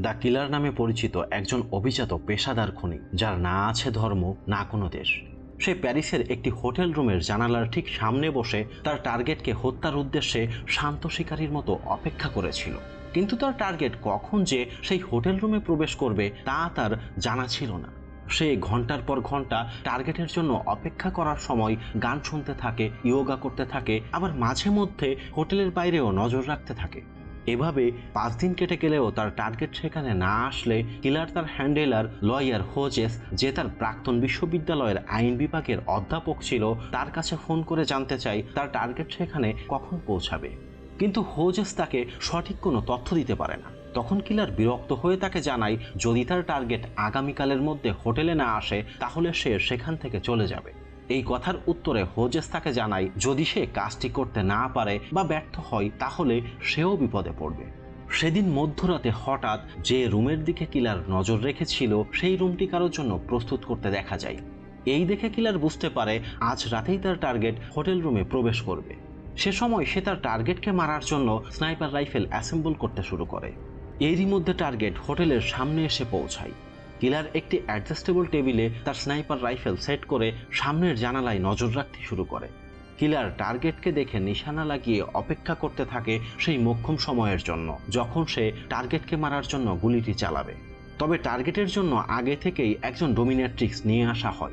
The killer নামে পরিচিত একজন অভিজাত পেশাদার খনি, যার না আছে ধর্ম, না কোনো দেশ। সে প্যারিসের একটি হোটেল রুমের জানালার ঠিক সামনে বসে তার টার্গেটকে হত্যার উদ্দেশ্যে শান্ত শিকারীর মতো অপেক্ষা করেছিল। কিন্তু তার টার্গেট কখন যে সেই হোটেল রুমে প্রবেশ করবে তা তার জানা ছিল না। সে ঘণ্টার পর ঘণ্টা টার্গেটের জন্য অপেক্ষা করার সময় গান শুনতে থাকে, ইয়োগা করতে থাকে, আবার মাঝে মধ্যে হোটেলের বাইরেও নজর রাখতে থাকে। এভাবে পাঁচ দিন কেটে গেলেও তার টার্গেট সেখানে না আসলে কিলার তার হ্যান্ডেলার, লয়ার হোজেস, যে তার প্রাক্তন বিশ্ববিদ্যালয়ের আইন বিভাগের অধ্যাপক ছিল, তার কাছে ফোন করে জানতে চাই তার টার্গেট সেখানে কখন পৌঁছাবে। কিন্তু হোজেস তাকে সঠিক কোনো তথ্য দিতে পারে না। তখন কিলার বিরক্ত হয়ে তাকে জানায়, যদি তার টার্গেট আগামীকালের মধ্যে হোটেলে না আসে, তাহলে সে সেখান থেকে চলে যাবে। এই কথার উত্তরে হোজেস তাকে জানায়, যদি সে কাজটি করতে না পারে বা ব্যর্থ হয়, তাহলে সেও বিপদে পড়বে। সেদিন মধ্যরাতে হঠাৎ যে রুমের দিকে কিলার নজর রেখেছিল, সেই রুমটি কারোর জন্য প্রস্তুত করতে দেখা যায়। এই দেখে কিলার বুঝতে পারে, আজ রাতেই তার টার্গেট হোটেল রুমে প্রবেশ করবে। সে সময় সে তার টার্গেটকে মারার জন্য স্নাইপার রাইফেল অ্যাসেম্বল করতে শুরু করে। এরই মধ্যে টার্গেট হোটেলের সামনে এসে পৌঁছায়। কিলার একটি অ্যাডজাস্টেবল টেবিলে তার স্নাইপার রাইফেল সেট করে সামনের জানালায় নজর রাখতে শুরু করে। কিলার টার্গেটকে দেখে নিশানা লাগিয়ে অপেক্ষা করতে থাকে সেই মোক্ষম সময়ের জন্য, যখন সে টার্গেটকে মারার জন্য গুলিটি চালাবে। তবে টার্গেটের জন্য আগে থেকেই একজন ডোমিনেট্রিক্স নিয়ে আসা হয়।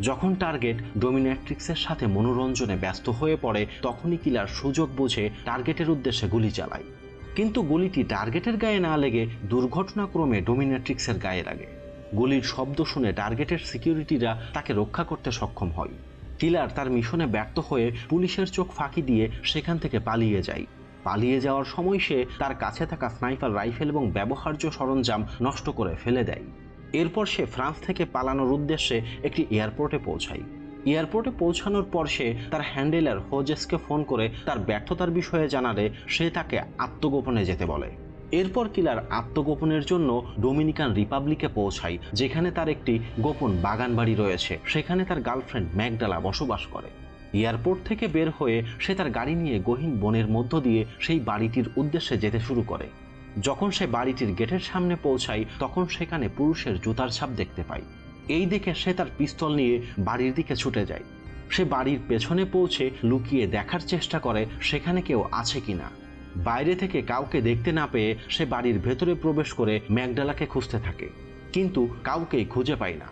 যখন টার্গেট ডোমিনেট্রিক্সের সাথে মনোরঞ্জনে ব্যস্ত হয়ে পড়ে, তখনই কিলার সুযোগ বুঝে টার্গেটের উদ্দেশ্যে গুলি চালায়। কিন্তু গুলিটি টার্গেটের গায়ে না লেগে দুর্ঘটনাক্রমে ডোমিনেট্রিক্সের গায়ে লাগে। গুলির শব্দ শুনে টার্গেটের সিকিউরিটিরা তাকে রক্ষা করতে সক্ষম হয়। কিলার তার মিশনে ব্যর্থ হয়ে পুলিশের চোখ ফাঁকি দিয়ে সেখান থেকে পালিয়ে যায়। পালিয়ে যাওয়ার সময় সে তার কাছে থাকা স্নাইপার রাইফেল এবং ব্যবহার্য সরঞ্জাম নষ্ট করে ফেলে দেয়। এরপর সে ফ্রান্স থেকে পালানোর উদ্দেশ্যে একটি এয়ারপোর্টে পৌঁছায়। এয়ারপোর্টে পৌঁছানোর পর সে তার হ্যান্ডেলার হোজেসকে ফোন করে তার ব্যর্থতার বিষয়ে জানালে সে তাকে আত্মগোপনে যেতে বলে। এরপর কিলার আত্মগোপনের জন্য ডোমিনিকান রিপাবলিকে পৌঁছায়, যেখানে তার একটি গোপন বাগান বাড়ি রয়েছে। সেখানে তার গার্লফ্রেন্ড ম্যাকডালা বসবাস করে। এয়ারপোর্ট থেকে বের হয়ে সে তার গাড়ি নিয়ে গহীন বনের মধ্য দিয়ে সেই বাড়িটির উদ্দেশ্যে যেতে শুরু করে। যখন সে বাড়িটির গেটের সামনে পৌঁছায়, তখন সেখানে পুরুষের জুতার ছাপ দেখতে পায়। এই দেখে সে তার পিস্তল নিয়ে বাড়ির দিকে ছুটে যায়। সে বাড়ির পেছনে পৌঁছে লুকিয়ে দেখার চেষ্টা করে, সেখানে কেউ আছে কিনা। বাইরে থেকে কাউকে দেখতে না পেয়ে সে বাড়ির ভেতরে প্রবেশ করে ম্যাকডালাকে খুঁজতে থাকে। কিন্তু কাউকেই খুঁজে পায় না।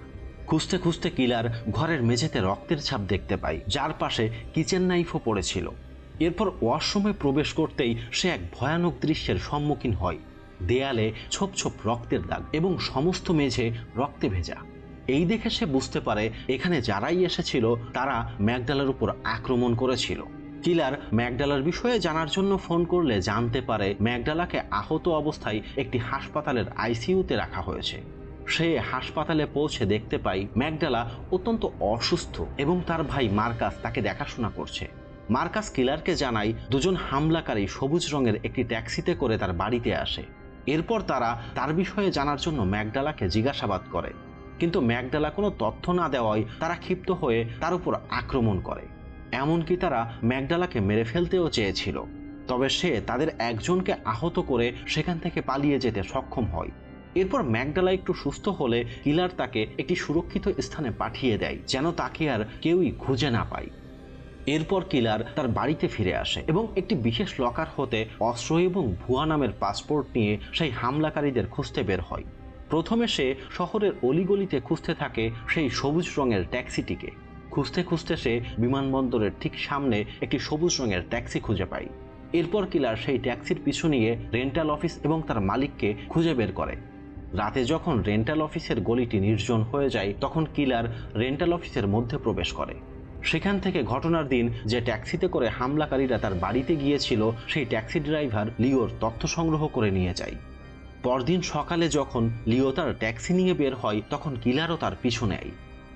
খুঁজতে খুঁজতে কিলার ঘরের মেঝেতে রক্তের ছাপ দেখতে পায়, যার পাশে কিচেন নাইফও পড়েছিল। এরপর ওয়াশরুমে প্রবেশ করতেই সে এক ভয়ানক দৃশ্যের সম্মুখীন হয়। দেয়ালে ছোপ ছোপ রক্তের দাগ এবং সমস্ত মেঝে রক্তে ভেজা। এই দেখে সে বুঝতে পারে, এখানে যারাই এসেছিল, তারা ম্যাকডালার উপর আক্রমণ করেছিল। কিলার ম্যাকডালার বিষয়ে জানার জন্য ফোন করলে জানতে পারে ম্যাকডালাকে আহত অবস্থায় একটি হাসপাতালের আইসিইউতে রাখা হয়েছে। সে হাসপাতালে পৌঁছে দেখতে পাই ম্যাকডালা অত্যন্ত অসুস্থ এবং তার ভাই মার্কাস তাকে দেখাশোনা করছে। মার্কাস কিলারকে জানায় দুজন হামলাকারী সবুজ রঙের একটি ট্যাক্সিতে করে তার বাড়িতে আসে। এরপর তারা তার বিষয়ে জানার জন্য ম্যাকডালাকে জিজ্ঞাসাবাদ করে। কিন্তু ম্যাকডালা কোনো তথ্য না দেওয়ায় তারা ক্ষিপ্ত হয়ে তার উপর আক্রমণ করে। এমনকি তারা ম্যাকডালাকে মেরে ফেলতেও চেয়েছিল। তবে সে তাদের একজনকে আহত করে সেখান থেকে পালিয়ে যেতে সক্ষম হয়। এরপর ম্যাকডালা একটু সুস্থ হলে কিলার তাকে একটি সুরক্ষিত স্থানে পাঠিয়ে দেয়, যেন তাকে আর কেউই খুঁজে না পায়। এরপর কিলার তার বাড়িতে ফিরে আসে এবং একটি বিশেষ লকার হতে অস্ত্র এবং ভুয়া নামের পাসপোর্ট নিয়ে সেই হামলাকারীদের খুঁজতে বের হয়। প্রথমে সে শহরের অলিগলিতে খুঁজতে থাকে সেই সবুজ রঙের ট্যাক্সিটিকে। খুঁজতে খুঁজতে সে বিমানবন্দরের ঠিক সামনে একটি সবুজ রঙের ট্যাক্সি খুঁজে পায়। এরপর কিলার সেই ট্যাক্সির পিছু নিয়ে রেন্টাল অফিস এবং তার মালিককে খুঁজে বের করে। রাতে যখন রেন্টাল অফিসের গলিটি নির্জন হয়ে যায়, তখন কিলার রেন্টাল অফিসের মধ্যে প্রবেশ করে। সেখান থেকে ঘটনার দিন যে ট্যাক্সিতে করে হামলাকারীরা তার বাড়িতে গিয়েছিল, সেই ট্যাক্সি ড্রাইভার লিওর তথ্য সংগ্রহ করে নিয়ে যায়। পরদিন সকালে যখন লিও তার ট্যাক্সি নিয়ে বের হয়, তখন কিলারও তার পিছু নেয়।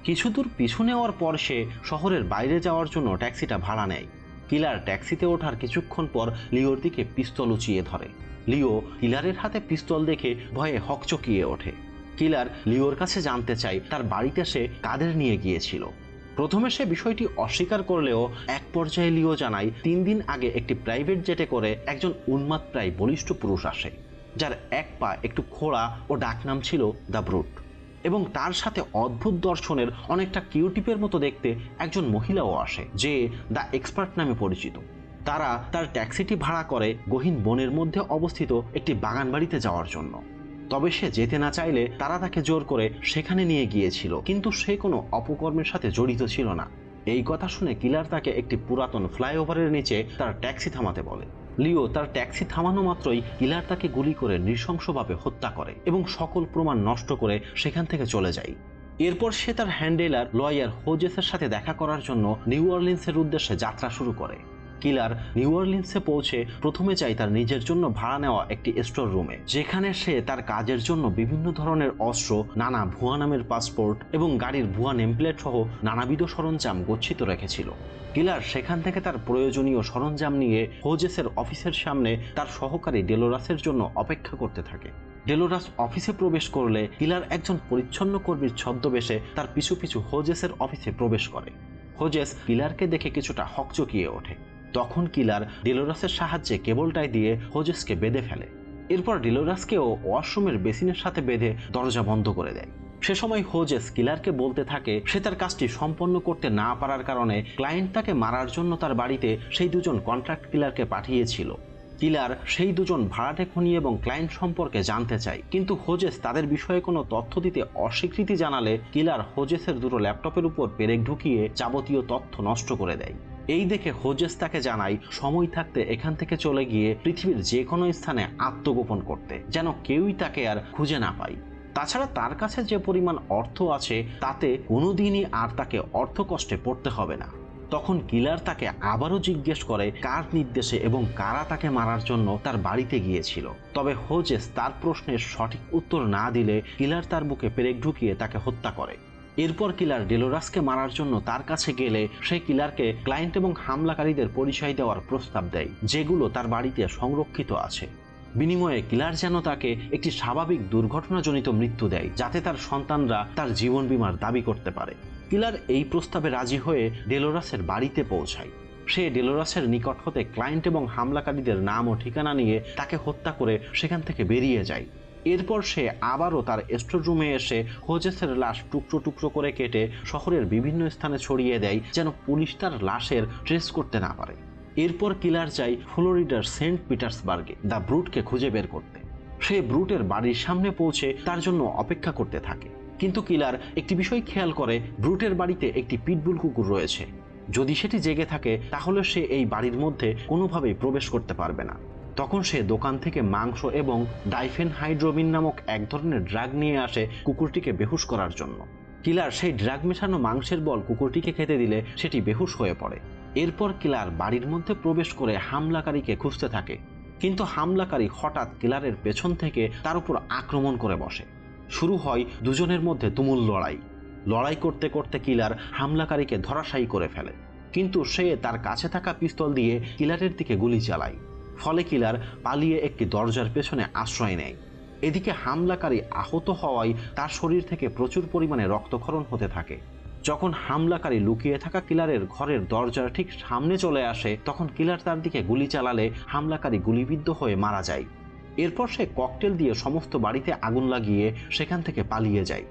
কিছু দূর পিছু নেওয়ার পর সে শহরের বাইরে যাওয়ার জন্য ট্যাক্সিটা ভাড়া নেয়। কিলার ট্যাক্সিতে ওঠার কিছুক্ষণ পর লিওর দিকে পিস্তল উঁচিয়ে ধরে। লিও কিলারের হাতে পিস্তল দেখে ভয়ে হকচকিয়ে ওঠে। কিলার লিওর কাছে জানতে চায়, তার বাড়িতে সে কাদের নিয়ে গিয়েছিল। প্রথমে সে বিষয়টি অস্বীকার করলেও এক পর্যায়ে লিও জানায়, তিন দিন আগে একটি প্রাইভেট জেটে করে একজন উন্মাদ প্রায় বলিষ্ঠ পুরুষ আসে, যার এক পা একটু খোড়া ও ডাকনাম ছিল দ্য ব্রুট। এবং তার সাথে অদ্ভুত দর্শনের অনেকটা কিউটিপের মতো দেখতে একজন মহিলাও আসে, যে দ্য এক্সপার্ট নামে পরিচিত। তারা তার ট্যাক্সিটি ভাড়া করে গহীন বনের মধ্যে অবস্থিত একটি বাগান বাড়িতে যাওয়ার জন্য। তবে সে যেতে না চাইলে তারা তাকে জোর করে সেখানে নিয়ে গিয়েছিল, কিন্তু সে কোনো অপকর্মের সাথে জড়িত ছিল না। এই কথা শুনে কিলার তাকে একটি পুরাতন ফ্লাইওভারের নিচে তার ট্যাক্সি থামাতে বলে। লিও তার ট্যাক্সি থামানো মাত্রই ইলার তাকে গুলি করে নৃশংসভাবে হত্যা করে এবং সকল প্রমাণ নষ্ট করে সেখান থেকে চলে যায়। এরপর সে তার হ্যান্ডেলার লয়ার হোজেসের সাথে দেখা করার জন্য নিউ অর্লিন্সের উদ্দেশ্যে যাত্রা শুরু করে। কিলার নিউ অর্লিন্সে পৌঁছে প্রথমে চাই তার নিজের জন্য ভাড়া নেওয়া একটি স্টোর রুমে, যেখানে সে তার কাজের জন্য বিভিন্ন ধরনের অস্ত্র, নানা ভুয়া নামের পাসপোর্ট এবং গাড়ির ভুয়া নেমপ্লেট সহ নানাবিধ সরঞ্জাম গচ্ছিত রেখেছিল। কিলার সেখান থেকে তার প্রয়োজনীয় সরঞ্জাম নিয়ে হোজেসের অফিসের সামনে তার সহকারী ডেলোরাসের জন্য অপেক্ষা করতে থাকে। ডেলোরাস অফিসে প্রবেশ করলে কিলার একজন পরিচ্ছন্ন কর্মীর ছদ্মবেশে তার পিছু পিছু হোজেসের অফিসে প্রবেশ করে। হোজেস কিলারকে দেখে কিছুটা হকচকিয়ে ওঠে। তখন কিলার ডিলোরাসের সাহায্যে কেবলটাই দিয়ে হোজেসকে বেঁধে ফেলে। এরপর ডিলোরাসকেও ওয়াশরুমের বেসিনের সাথে বেঁধে দরজা বন্ধ করে দেয়। সে সময় হোজেস কিলারকে বলতে থাকে, সে তার কাজটি সম্পন্ন করতে না পারার কারণে ক্লায়েন্ট তাকে মারার জন্য তার বাড়িতে সেই দুজন কন্ট্রাক্ট কিলারকে পাঠিয়েছিল। কিলার সেই দুজন ভাড়াটে খুনি এবং ক্লায়েন্ট সম্পর্কে জানতে চায়, কিন্তু হোজেস তাদের বিষয়ে কোনো তথ্য দিতে অস্বীকৃতি জানালে কিলার হোজেসের দুটো ল্যাপটপের উপর পেরেক ঢুকিয়ে যাবতীয় তথ্য নষ্ট করে দেয়। এই দেখে হোজেস তাকে জানায় সময় থাকতে এখান থেকে চলে গিয়ে পৃথিবীর যে কোনো স্থানে আত্মগোপন করতে, যেন কেউই তাকে আর খুঁজে না পায়। তাছাড়া তার কাছে যে পরিমাণ অর্থ আছে, তাতে কোনোদিনই আর তাকে অর্থ কষ্টে পড়তে হবে না। তখন কিলার তাকে আবারও জিজ্ঞেস করে, কার নির্দেশে এবং কারা তাকে মারার জন্য তার বাড়িতে গিয়েছিল? তবে হোজেস তার প্রশ্নের সঠিক উত্তর না দিলে কিলার তার বুকে পেরেক ঢুকিয়ে তাকে হত্যা করে। এরপর কিলার ডেলোরাসকে মারার জন্য তার কাছে গেলে সে কিলারকে ক্লায়েন্ট এবং হামলাকারীদের পরিচয় দেওয়ার প্রস্তাব দেয়, যেগুলো তার বাড়িতে সংরক্ষিত আছে। বিনিময়ে কিলার যেন তাকে একটি স্বাভাবিক দুর্ঘটনাজনিত মৃত্যু দেয়, যাতে তার সন্তানরা তার জীবন বীমার দাবি করতে পারে। কিলার এই প্রস্তাবে রাজি হয়ে ডেলোরাসের বাড়িতে পৌঁছায়। সে ডেলোরাসের নিকট হতে ক্লায়েন্ট এবং হামলাকারীদের নাম ও ঠিকানা নিয়ে তাকে হত্যা করে সেখান থেকে বেরিয়ে যায়। এরপর সে আবারও তার স্টোররুমে এসে হোজেসের লাশ টুকরো টুকরো করে কেটে শহরের বিভিন্ন স্থানে ছড়িয়ে দেয়, যেন পুলিশ তার লাশের ট্রেস করতে না পারে। এরপর কিলার চাই ফ্লোরিডার সেন্ট পিটার্সবার্গে, দ্য ব্রুটকে খুঁজে বের করতে। সে ব্রুটের বাড়ির সামনে পৌঁছে তার জন্য অপেক্ষা করতে থাকে। কিন্তু কিলার একটি বিষয় খেয়াল করে, ব্রুটের বাড়িতে একটি পিটবুল কুকুর রয়েছে। যদি সেটি জেগে থাকে, তাহলে সে এই বাড়ির মধ্যে কোনোভাবেই প্রবেশ করতে পারবে না। তখন সে দোকান থেকে মাংস এবং ডাইফেন হাইড্রোবিন নামক এক ধরনের ড্রাগ নিয়ে আসে কুকুরটিকে বেহুশ করার জন্য। কিলার সেই ড্রাগ মেশানো মাংসের বল কুকুরটিকে খেতে দিলে সেটি বেহুশ হয়ে পড়ে। এরপর কিলার বাড়ির মধ্যে প্রবেশ করে হামলাকারীকে খুঁজতে থাকে। কিন্তু হামলাকারী হঠাৎ কিলারের পেছন থেকে তার উপর আক্রমণ করে বসে। শুরু হয় দুজনের মধ্যে তুমুল লড়াই। লড়াই করতে করতে কিলার হামলাকারীকে ধরাশায়ী করে ফেলে। কিন্তু সে তার কাছে থাকা পিস্তল দিয়ে কিলারের দিকে গুলি চালায়। ফলে কিলার পালিয়ে একটি দরজার পেছনে আশ্রয় নেয়। এদিকে হামলাকারী আহত হওয়ায় তার শরীর থেকে প্রচুর পরিমাণে রক্তক্ষরণ হতে থাকে। যখন হামলাকারী লুকিয়ে থাকা কিলারের ঘরের দরজার ঠিক সামনে চলে আসে, তখন কিলার তার দিকে গুলি চালালে হামলাকারী গুলিবিদ্ধ হয়ে মারা যায়। এরপর সে ককটেল দিয়ে সমস্ত বাড়িতে আগুন লাগিয়ে সেখান থেকে পালিয়ে যায়।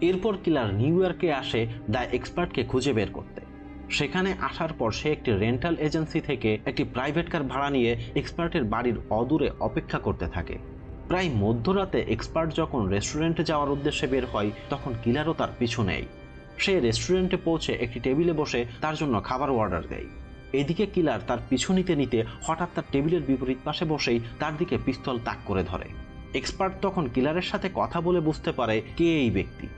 এরপর কিলার নিউ ইয়র্কে আসে দ্য এক্সপার্টকে খুঁজে বের করতে। সেখানে আসার পর সে একটি রেন্টাল এজেন্সি থেকে একটি প্রাইভেট কার ভাড়া নিয়ে এক্সপার্টের বাড়ির অদূরে অপেক্ষা করতে থাকে। প্রায় মধ্যরাতে এক্সপার্ট যখন রেস্টুরেন্টে যাওয়ার উদ্দেশ্যে বের হয়, তখন কিলারও তার পিছু নেয়। সে রেস্টুরেন্টে পৌঁছে একটি টেবিলে বসে তার জন্য খাবার অর্ডার দেয়। এদিকে কিলার তার পিছু নিতে নিতে হঠাৎ তার টেবিলের বিপরীত পাশে বসেই তার দিকে পিস্তল তাক করে ধরে। এক্সপার্ট তখন কিলারের সাথে কথা বলে বুঝতে পারে কে এই ব্যক্তি।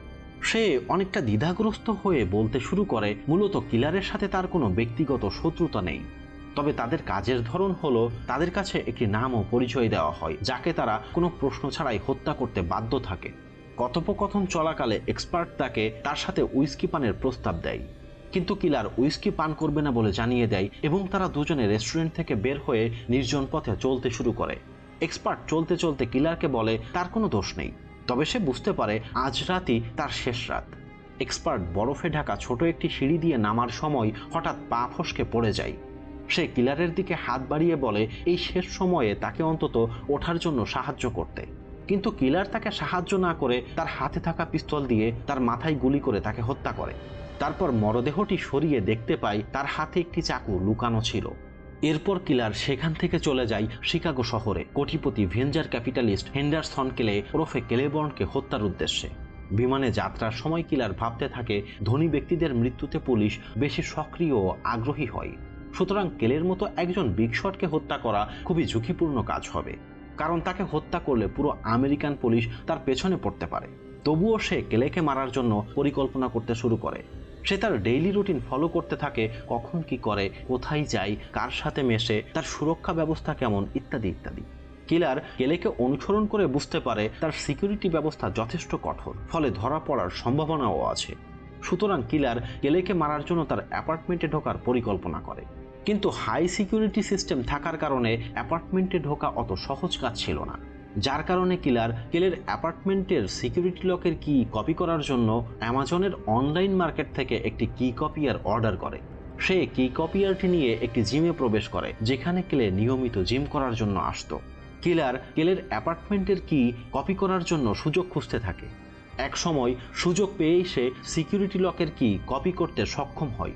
সে অনেকটা দ্বিধাগ্রস্ত হয়ে বলতে শুরু করে, মূলত কিলারের সাথে তার কোনো ব্যক্তিগত শত্রুতা নেই। তবে তাদের কাজের ধরন হলো, তাদের কাছে একটি নাম ও পরিচয় দেওয়া হয়, যাকে তারা কোনো প্রশ্ন ছাড়াই হত্যা করতে বাধ্য থাকে। কথোপকথন চলাকালে এক্সপার্ট তাকে তার সাথে উইস্কি পানের প্রস্তাব দেয়। কিন্তু কিলার উইস্কি পান করবে না বলে জানিয়ে দেয় এবং তারা দুজনে রেস্টুরেন্ট থেকে বের হয়ে নির্জন পথে চলতে শুরু করে। এক্সপার্ট চলতে চলতে কিলারকে বলে, তার কোনো দোষ নেই। তবে সে বুঝতে পারে আজ রাতই তার শেষ রাত। এক্সপার্ট বরফে ঢাকা ছোট একটি সিঁড়ি দিয়ে নামার সময় হঠাৎ পা ফসকে পড়ে যায়। সে কিলারের দিকে হাত বাড়িয়ে বলে, এই শেষ সময়ে তাকে অন্তত ওঠার জন্য সাহায্য করতে। কিন্তু কিলার তাকে সাহায্য না করে তার হাতে থাকা পিস্তল দিয়ে তার মাথায় গুলি করে তাকে হত্যা করে। তারপর মরদেহটি সরিয়ে দেখতে পাই তার হাতে একটি চাকু লুকানো ছিল। এরপর কিলার সেখান থেকে চলে যায় শিকাগো শহরে। কোটিপতি ভেঞ্জার ক্যাপিটালিস্ট হেন্ডারসন কেলে ওরফে কেলেবর্নকে হত্যার উদ্দেশ্যে। বিমানে যাত্রার সময় কিলার ভাবতে থাকে, ধনী ব্যক্তিদের মৃত্যুতে পুলিশ বেশি সক্রিয় ও আগ্রহী হয়। সুতরাং কেলের মতো একজন বিগশটকে হত্যা করা খুবই ঝুঁকিপূর্ণ কাজ হবে। কারণ তাকে হত্যা করলে পুরো আমেরিকান পুলিশ তার পেছনে পড়তে পারে। তবুও সে কেলেকে মারার জন্য পরিকল্পনা করতে শুরু করে। সে তার ডেইলি রুটিন ফলো করতে থাকে, কখন কি করে, কোথায় যায়, কার সাথে মেশে, তার সুরক্ষা ব্যবস্থা কেমন, ইত্যাদি ইত্যাদি। কিলার কেলেকে অনুসরণ করে বুঝতে পারে তার সিকিউরিটি ব্যবস্থা যথেষ্ট কঠোর, ফলে ধরা পড়ার সম্ভাবনাও আছে। সুতরাং কিলার কেলেকে মারার জন্য তার অ্যাপার্টমেন্টে ঢোকার পরিকল্পনা করে। কিন্তু হাই সিকিউরিটি সিস্টেম থাকার কারণে অ্যাপার্টমেন্টে ঢোকা অত সহজ কাজ ছিল না। যার কারণে কিলার কেলের অ্যাপার্টমেন্টের সিকিউরিটি লকের কি কপি করার জন্য অ্যামাজনের অনলাইন মার্কেট থেকে একটি কি কপিয়ার অর্ডার করে। সে কি কপিয়ারটি নিয়ে একটি জিমে প্রবেশ করে, যেখানে কেলে নিয়মিত জিম করার জন্য আসতো। কিলার কেলের অ্যাপার্টমেন্টের কি কপি করার জন্য সুযোগ খুঁজতে থাকে। এক সময় সুযোগ পেয়েই সে সিকিউরিটি লকের কি কপি করতে সক্ষম হয়।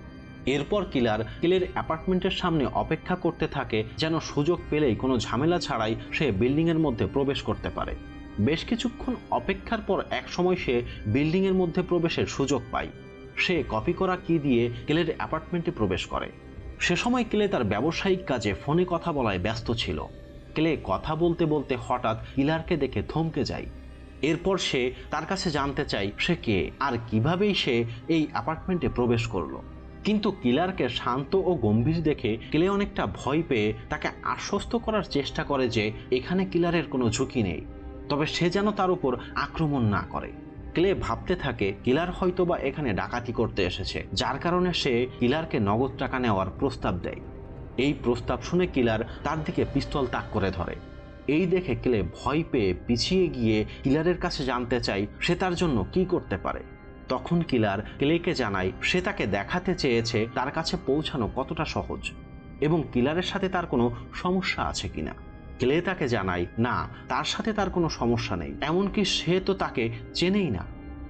এরপর কিলার কেলের অ্যাপার্টমেন্টের সামনে অপেক্ষা করতে থাকে যেন সুযোগ পেলেই কোনো ঝামেলা ছাড়াই সে বিল্ডিংয়ের মধ্যে প্রবেশ করতে পারে। বেশ কিছুক্ষণ অপেক্ষার পর এক সময় সে বিল্ডিংয়ের মধ্যে প্রবেশের সুযোগ পায়। সে কপি করা কি দিয়ে কেলের অ্যাপার্টমেন্টে প্রবেশ করে। সে সময় কেলে তার ব্যবসায়িক কাজে ফোনে কথা বলায় ব্যস্ত ছিল। কেলে কথা বলতে বলতে হঠাৎ কিলারকে দেখে থমকে যায়। এরপর সে তার কাছে জানতে চায় সে কে আর কিভাবেই সে এই অ্যাপার্টমেন্টে প্রবেশ করল। কিন্তু কিলারকে শান্ত ও গম্ভীর দেখে কেলে অনেকটা ভয় পেয়ে তাকে আশ্বস্ত করার চেষ্টা করে যে এখানে কিলারের কোনো ঝুঁকি নেই। তবে সে যেন তার উপর আক্রমণ না করে। ক্লে ভাবতে থাকে, কিলার হয়তোবা এখানে ডাকাতি করতে এসেছে, যার কারণে সে কিলারকে নগদ টাকা নেওয়ার প্রস্তাব দেয়। এই প্রস্তাব শুনে কিলার তার দিকে পিস্তল তাক করে ধরে। এই দেখে ক্লে ভয় পেয়ে পিছিয়ে গিয়ে কিলারের কাছে জানতে চাই সে তার জন্য কি করতে পারে। তখন কিলার ক্লেকে জানায়, সে তাকে দেখাতে চেয়েছে তার কাছে পৌঁছানো কতটা সহজ এবং কিলারের সাথে তার কোনো সমস্যা আছে কিনা। ক্লে তাকে জানায়, না, তার সাথে তার কোনো সমস্যা নেই, এমনকি সে তো তাকে চেনেই না।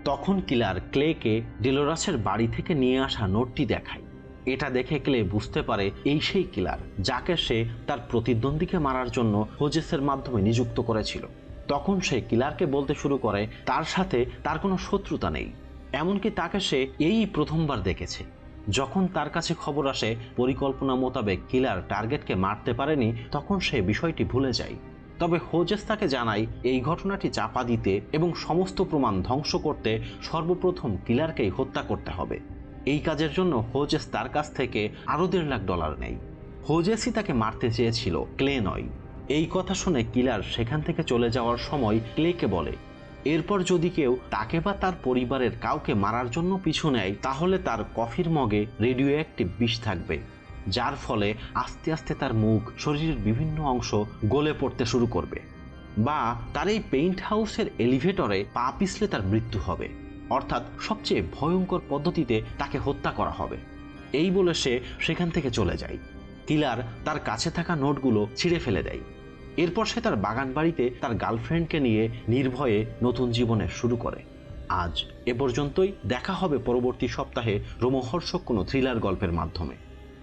তখন কিলার ক্লেকে ডিলোরাসের বাড়ি থেকে নিয়ে আসা নোটটি দেখায়। এটা দেখে ক্লে বুঝতে পারে, এই সেই কিলার, যাকে সে তার প্রতিদ্বন্দ্বীকে মারার জন্য হোজেসের মাধ্যমে নিযুক্ত করেছিল। তখন সে কিলারকে বলতে শুরু করে, তার সাথে তার কোনো শত্রুতা নেই। এমনকি তাকে সে এই প্রথমবার দেখেছে। যখন তার কাছে খবর আসে, পরিকল্পনা মোতাবেক কিলার টার্গেটকে মারতে পারেনি, তখন সে বিষয়টি ভুলে যায়। তবে হোজেস তাকে জানায় এই ঘটনাটি চাপা দিতে এবং সমস্ত প্রমাণ ধ্বংস করতে সর্বপ্রথম কিলারকেই হত্যা করতে হবে। এই কাজের জন্য হোজেস তার কাছ থেকে আরও দেড় লাখ ডলার নেয়। হোজেসই তাকে মারতে চেয়েছিল ক্লে নয়। এই কথা শুনে কিলার সেখান থেকে চলে যাওয়ার সময় ক্লেকে বলে এরপর যদি কেউ তাকে বা তার পরিবারের কাউকে মারার জন্য পিছু নেয়, তাহলে তার কফির মগে রেডিও অ্যাক্টিভ বিষ থাকবে, যার ফলে আস্তে আস্তে তার মুখ, শরীরের বিভিন্ন অংশ গলে পড়তে শুরু করবে বা তার এই পেইন্ট হাউসের এলিভেটরে পা পিছলে তার মৃত্যু হবে। অর্থাৎ সবচেয়ে ভয়ঙ্কর পদ্ধতিতে তাকে হত্যা করা হবে। এই বলে সে সেখান থেকে চলে যায়। কিলার তার কাছে থাকা নোটগুলো ছিঁড়ে ফেলে দেয়। এরপর সে তার বাগান বাড়িতে তার গার্লফ্রেন্ডকে নিয়ে নির্ভয়ে নতুন জীবনের শুরু করে। আজ এ পর্যন্তই। দেখা হবে পরবর্তী সপ্তাহে রোমহর্ষক কোনো থ্রিলার গল্পের মাধ্যমে।